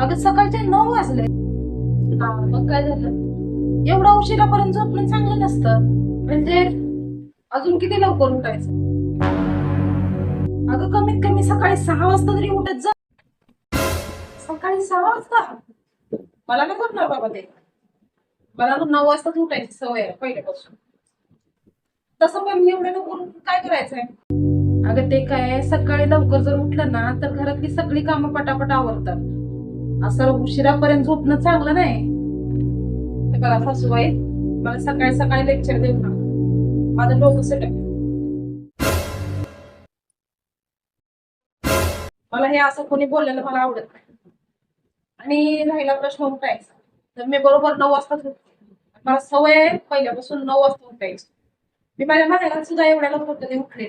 अगं सकाळचे नऊ वाजले. हा मग काय झालं? एवढा उशिरापर्यंत झोपणं चांगलं नसतं. म्हणजे अजून किती लवकर उठायचं? अगं कमीत कमी सकाळी सहा वाजता तरी उठत जा. सकाळी सहा वाजता? मला नाही करणार बाबा ते. मला नऊ वाजताच उठायची सवय आहे पहिल्यापासून. तसं पण मी एवढं नको काय करायचंय? अगं ते काय सकाळी लवकर जर उठलं ना तर घरातली सगळी कामं पटापट आवरतात. असं उशिरापर्यंत झोपणं चांगलं नाही. ते बघा सासूबाई मला सकाळी सकाळी लेक्चर देऊ ना माझं डोकं सेट मला हे असं कोणी बोललेलं मला आवडत नाही. आणि राहिला प्रश्न उठायचा. तर मी बरोबर नऊ वाजताच झोपते मला सवय आहे पहिल्यापासून नऊ वाजता उठायची. मी माझ्या माहेरात सुद्धा एवढ्या लवकर कधी उठले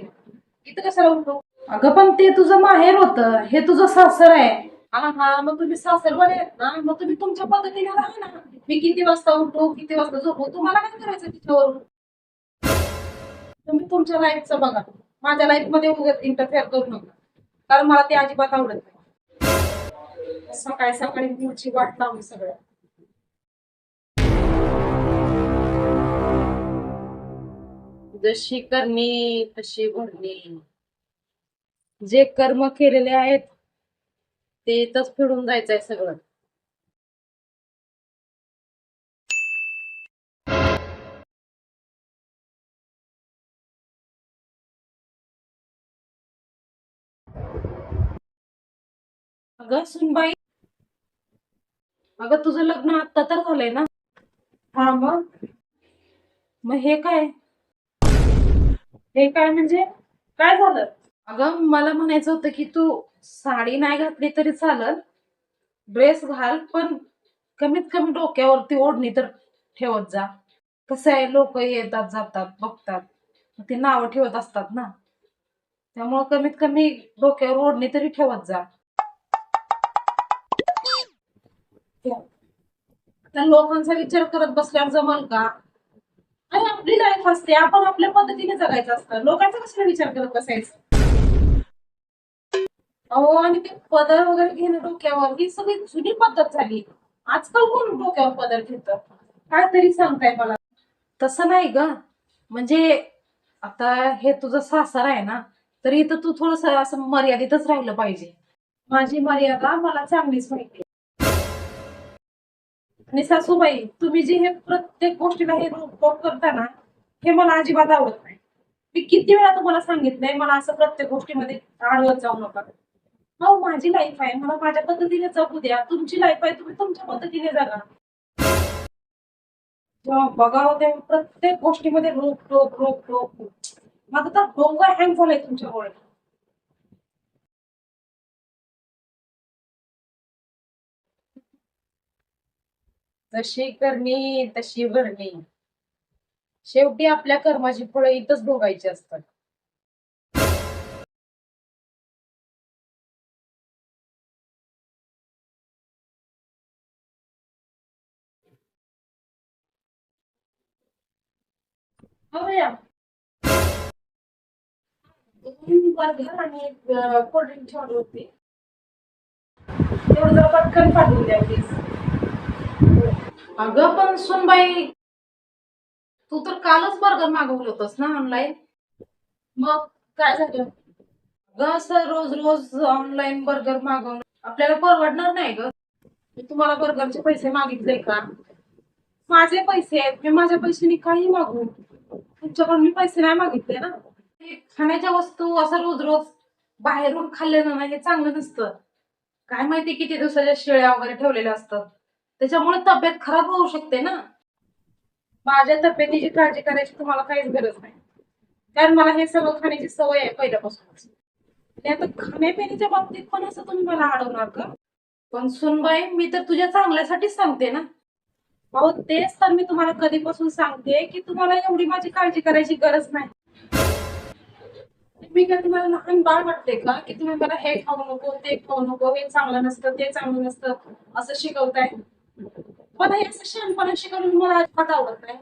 इथं कशाला उठलो अगं पण ते तुझं माहेर होतं. हे तुझं सासर आहे. हा हा मग तुम्ही सासर बरे आहेत ना मग तुम्ही तुमच्या पद्धतीने राहा ना. मी किती वाजता उठू किती वाजता झोपू तुम्हाला काय करायचं तिच्यावरून तुम्ही तुमच्या लाईफचं बघा. माझ्या लाईफमध्ये इंटरफेअर करू नका. कारण मला ते अजिबात आवडत नाही. सकाळी सकाळी मूळची वाट लावली सगळ्या. जशी करणी तशी भरणी जे कर्म केलेले आहेत ते इथंच फिरून जायचंय सगळं. अगं सुनबाई. अगं तुझं लग्न आत्ता तर झालंय ना? हा मग? मग हे काय? हे काय म्हणजे? काय झालं? अगं मला म्हणायचं होतं की तू साडी नाही घातली तरी चालल ड्रेस घाल पण कमीत कमी डोक्यावरती ओढणी तर ठेवत जा. कसं आहे लोक येतात जातात बघतात. ती नावं ठेवत असतात ना. त्यामुळं कमीत कमी डोक्यावर ओढणी तरी ठेवत जा. त्या लोकांचा विचार करत बसल्यावर जमल का? आणि आपली लाईफ असते. आपण आपल्या पद्धतीने जगायचं असतं. लोकांचा कशाला विचार करत बसायचं? अहो आणि ते पदर वगैरे घेणं डोक्यावर ही सगळी जुनी पद्धत झाली. आजकाल कोण डोक्यावर पदर घेत? काय तरी सांगताय मला. तसं नाही ग. म्हणजे आता हे तुझं सासर आहे ना तर इथं तू थोडस असं मर्यादितच राहिलं पाहिजे. माझी मर्यादा मला चांगलीच माहिती आणि सासूबाई तुम्ही जे हे प्रत्येक गोष्टीला हे रोकटोक करता ना हे मला अजिबात आवडत नाही. मी किती वेळा तुम्हाला सांगितलंय मला असं प्रत्येक गोष्टीमध्ये आडवत जाऊ नका. हो माझी लाईफ आहे. मला माझ्या पद्धतीने जगू द्या. तुमची लाईफ आहे तुम्ही तुमच्या पद्धतीने जगा. जेव्हा बघावं तेव्हा प्रत्येक गोष्टीमध्ये रोक टोक रोक टोक माझं तर डोंगर हँग झालंय तुमच्यामुळे. जशी करणी तशी भरणी. शेवटी आपल्या कर्माची फळं इथंच भोगायची असतात. बर्गर आणि ठेवली होती. तेवढं जरा पटकन पाठवून द्या प्लीज अगं पण सुनबाई तू तर कालच बर्गर मागवलं होतंस ना ऑनलाईन मग काय झालं? अगं असं रोज रोज ऑनलाईन बर्गर मागवणं आपल्याला परवडणार नाही ग. मी तुम्हाला बर्गरचे पैसे मागितले का? माझे पैसे आहेत मी माझ्या पैशांनी काही मागू तुमच्याकडून मी पैसे नाही मागितले ना. खाण्याच्या वस्तू असं रोज रोज बाहेरून खाल्ल्यानं ना हे चांगलं नसतं. काय माहिती किती दिवसाच्या शेळ्या वगैरे ठेवलेल्या असतात. त्याच्यामुळे तब्येत खराब होऊ शकते ना. माझ्या तब्येतीची काळजी करायची तुम्हाला काहीच गरज नाही. कारण मला हे सगळं खाण्याची सवय आहे पहिल्यापासूनच. आणि आता खाण्यापिण्याच्या बाबतीत पण असं तुम्ही मला अडवणार का? पण सुनबाई मी तर तुझ्या चांगल्यासाठीच सांगते ना. अहो तेच तर मी तुम्हाला कधीपासून सांगते की तुम्हाला एवढी माझी काळजी करायची गरज नाही. मी काय तुम्हाला लहान बाळ वाटते का? की तुम्ही मला हे खाऊ नको ते खाऊ नको हे चांगलं नसतं ते चांगलं नसतं असं शिकवताय? मला हे असं शहाणपणा शिकवून मला अजिबात आवडत नाही.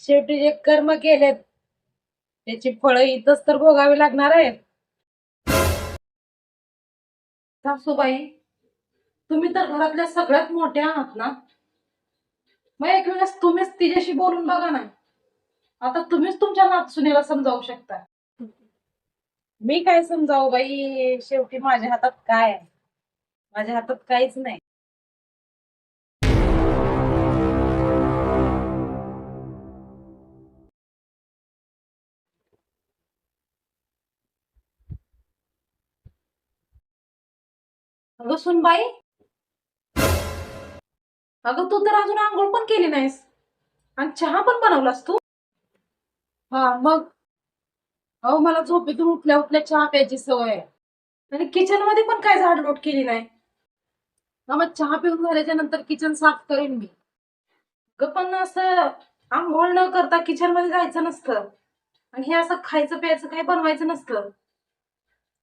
शेवटी जे कर्म केलेत त्याची फळं इथंच तर भोगावी लागणार आहेत. सासूबाई तुम्ही तर घरातल्या सगळ्यात मोठ्या आहात ना. मग एक वेळेस तुम्हीच तिच्याशी बोलून बघा ना. आता तुम्हीच तुमच्या नातसुनेला समजावू शकता. मी काय समजावं बाई? शेवटी माझ्या हातात काय आहे? माझ्या हातात काहीच नाही. बसून बाई अगं तू तर अजून आंघोळ पण केली नाहीस. आणि चहा पण बनवलास तू? हा मग? अहो मला झोपेतून उठल्या उठल्या चहा प्यायची सवय आहे. आणि किचनमध्ये पण काय झाडलोट केली नाही? मग चहा पिऊन झाल्याच्यानंतर किचन साफ करेन मी. ग पण असं आंघोळ न करता किचनमध्ये जायचं नसतं. आणि हे असं खायचं प्यायचं काही बनवायचं नसतं.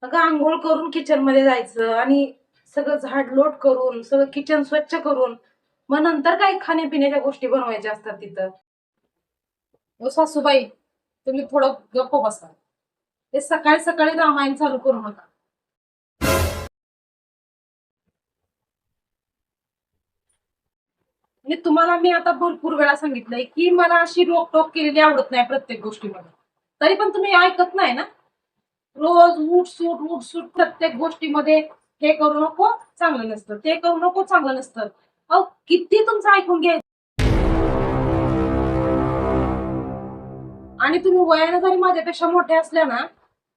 अगं आंघोळ करून किचनमध्ये जायचं आणि सगळं झाड लोट करून सगळं किचन स्वच्छ करून मग नंतर काही खाण्यापिण्याच्या गोष्टी बनवायच्या असतात तिथं? ओ सासूबाई तुम्ही थोडं गप्प बसा. ते सकाळी सकाळी रामायण चालू करू नका. म्हणजे तुम्हाला मी आता भरपूर वेळा सांगितलंय की मला अशी रोकटोक केलेली आवडत नाही प्रत्येक गोष्टीमध्ये. तरी पण तुम्ही ऐकत नाही ना? रोज उठ सूट उठ सूट प्रत्येक गोष्टीमध्ये हे करू नको चांगलं नसतं. ते करू नको चांगलं नसतं. अहो किती तुमचं ऐकून घ्यायचं आणि तुम्ही वयाने जरी माझ्यापेक्षा मोठे असल्या ना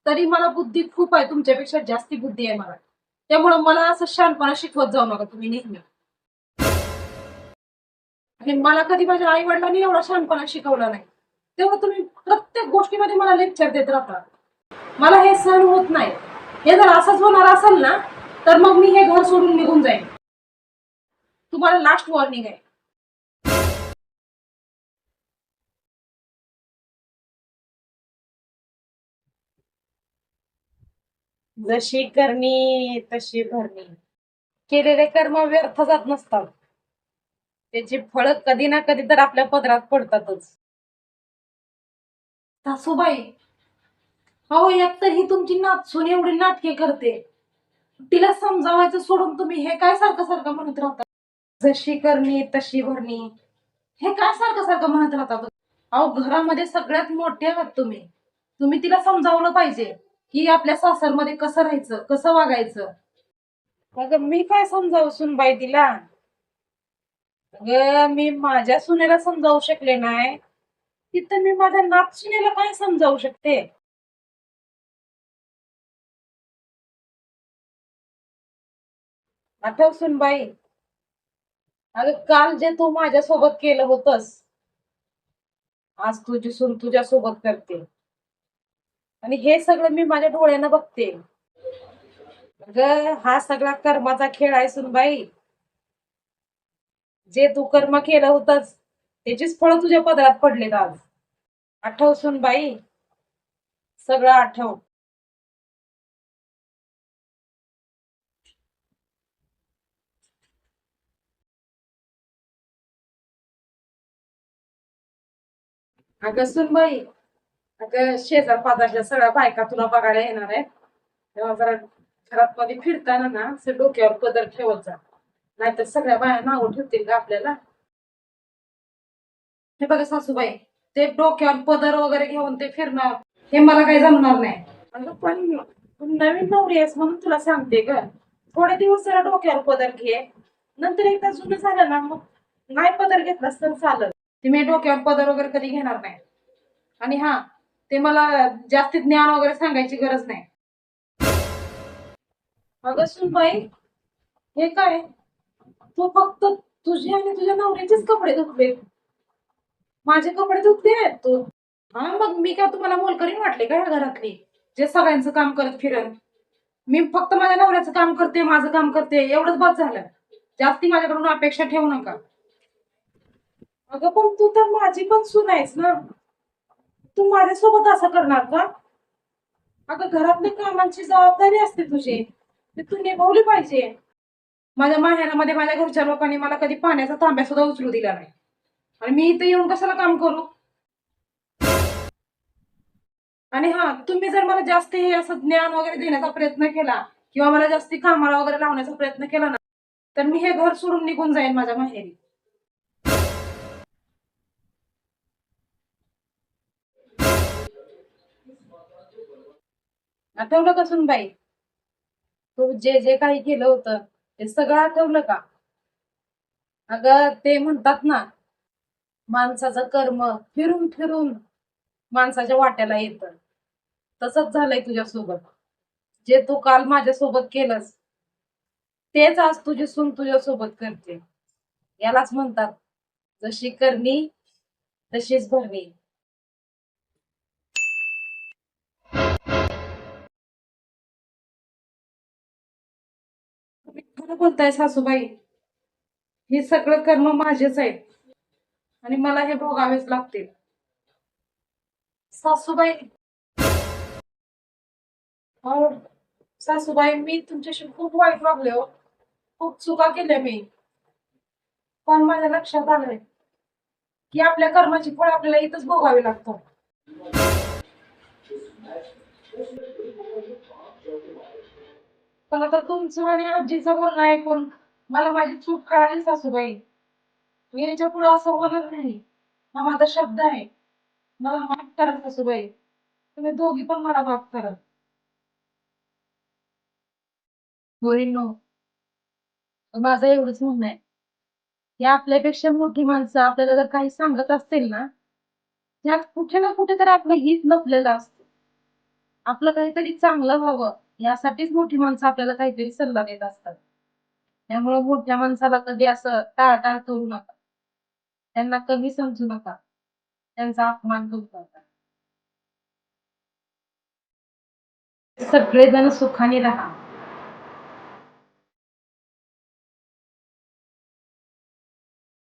तरी मला बुद्धी खूप आहे. तुमच्यापेक्षा जास्ती बुद्धी आहे मला. त्यामुळं मला असं शानपणा शिकवत जाऊ नका तुम्ही नेहमी. आणि मला कधी माझ्या आई वडिलांनी एवढा शानपणा शिकवला नाही. तेव्हा तुम्ही प्रत्येक गोष्टीमध्ये मला लेक्चर देत राहता. मला हे सहन होत नाही. हे जर असंच होणार असेल ना तर मग मी हे घर सोडून निघून जाईन. तुम्हाला लास्ट वॉर्निंग आहे. जशी करणी तशी भरणी. केलेले कर्म व्यर्थ जात नसतात. त्याची फळ कधी ना कधी तर आपल्या पदरात पडतातच. सासूबाई हो यात तर ही तुमची नाचसून एवढी नाटके करते. तिला समजावायचं सोडून तुम्ही हे काय सारखं सारखं म्हणत राहता? जशी करणी तशी भरणी. हे काय सारखं सारखं म्हणत राहता अहो घरामध्ये सगळ्यात मोठे आहात तुम्ही. तुम्ही तिला समजावलं पाहिजे की आपल्या सासरमध्ये कसं राहायचं कसं वागायचं. अगं मी काय समजावू सुनबाई तिला अगं मी माझ्या सुनेला समजावू शकले नाही. तिथं मी माझ्या नात सुनेला काय समजावू शकते? आठव सुनबाई. अगं काल जे तू माझ्यासोबत केलं होतस आज तुझी सून तुझ्या सोबत करते. आणि हे सगळं मी माझ्या डोळ्यानं बघते. अगं हा सगळा कर्माचा खेळ आहे सुनबाई. जे तू कर्म केलं होतस त्याचीच फळं तुझ्या पदरात पडलेत आज. आठव सुनबाई. सगळं आठव. अगं सुनबाई अगं शेजार पाजारच्या सगळ्या बायका तुला बघायला येणार आहेत. तेव्हा जरा घरात मध्ये फिरताना ना असं डोक्यावर पदर ठेवत जा. नाहीतर सगळ्या बाया नावं ठेवतील का आपल्याला. हे बघा सासूबाई ते डोक्यावर पदर वगैरे घेऊन ते फिरणं हे मला काही जमणार नाही. अगं पण पण नवीन नवरी आहेस म्हणून तुला सांगते ग. थोडे दिवस जरा डोक्यावर पदर घे. नंतर एकदा जुनं झालं ना मग नाही पदर घेतलास तर चालत ते मी डोक्यावर पदर वगैरे कधी घेणार नाही. आणि हा ते मला जास्ती ज्ञान वगैरे सांगायची गरज नाही. अगं सुनबाई हे काय? तू फक्त तुझे आणि तुझ्या नवऱ्याचेच कपडे धुतले. माझे कपडे धुतले आहेत तू. हा मग मी काय तुम्हाला मोलकरीन वाटले का या घरातली? जे सगळ्यांचं काम करत फिरन मी फक्त माझ्या नवऱ्याचं काम करते माझं काम करते एवढंच बस झालं. जास्ती माझ्याकडून अपेक्षा ठेवू नका. अगं पण तू तर माझी पण सून आहेस ना. तू माझ्यासोबत असं करणार का? अगं घरातल्या कामांची जबाबदारी असते तुझी. ते तू निभावली पाहिजे. माझ्या माहेरामध्ये माझ्या घरच्या लोकांनी मला कधी पाण्याचा तांब्या सुद्धा उचलू दिला नाही. आणि मी इथे येऊन कशाला काम करू? आणि हा तुम्ही जर मला जास्त हे असं ज्ञान वगैरे देण्याचा प्रयत्न केला किंवा मला जास्ती कामाला वगैरे लावण्याचा प्रयत्न केला ना तर मी हे घर सोडून निघून जाईन माझ्या माहेरी. आठवलं का सुनबाई? तू जे जे काही केलं होतं ते सगळं आठवलं का? अगं ते म्हणतात ना माणसाचं कर्म फिरून फिरून माणसाच्या वाट्याला येतं. तसंच झालंय तुझ्यासोबत. जे तू काल माझ्यासोबत केलंस तेच आज तुझी सून तुझ्यासोबत करते. यालाच म्हणतात जशी करणी तशीच भरणी. बोलताय सासूबाई? हे सगळं कर्म माझेच आहे आणि मला हे भोगावेच लागतील. सासूबाई. सासूबाई मी तुमच्याशी खूप वाईट वागले हो. खूप चुका केल्या मी. पण माझ्या लक्षात आलंय की आपल्या कर्माची फळ आपल्याला इथंच भोगावी लागतात पण आता तुमचं आणि आजीचं बोलणं ऐकून मला माझी चूक कळाली सासूबाई. मी यांच्या पुढे असं बोलत नाही. हा माझा शब्द आहे. मला माफ करा सासूबाई. तुम्ही दोघी पण मला माफ करा. होईल माझं एवढंच म्हणणं आहे. की आपल्यापेक्षा मोठी माणसं आपल्याला जर काही सांगत असतील ना त्यात कुठे ना कुठे तर आपलं हित नपलेलं असतं. आपलं काहीतरी चांगलं व्हावं यासाठीच मोठी माणसं आपल्याला काहीतरी सल्ला देत असतात. त्यामुळे मोठ्या माणसाला कधी असं टाळटाळ करू नका. त्यांना कधी समजू नका. त्यांचा अपमान करू नका. सगळेजण सुखाने राहा.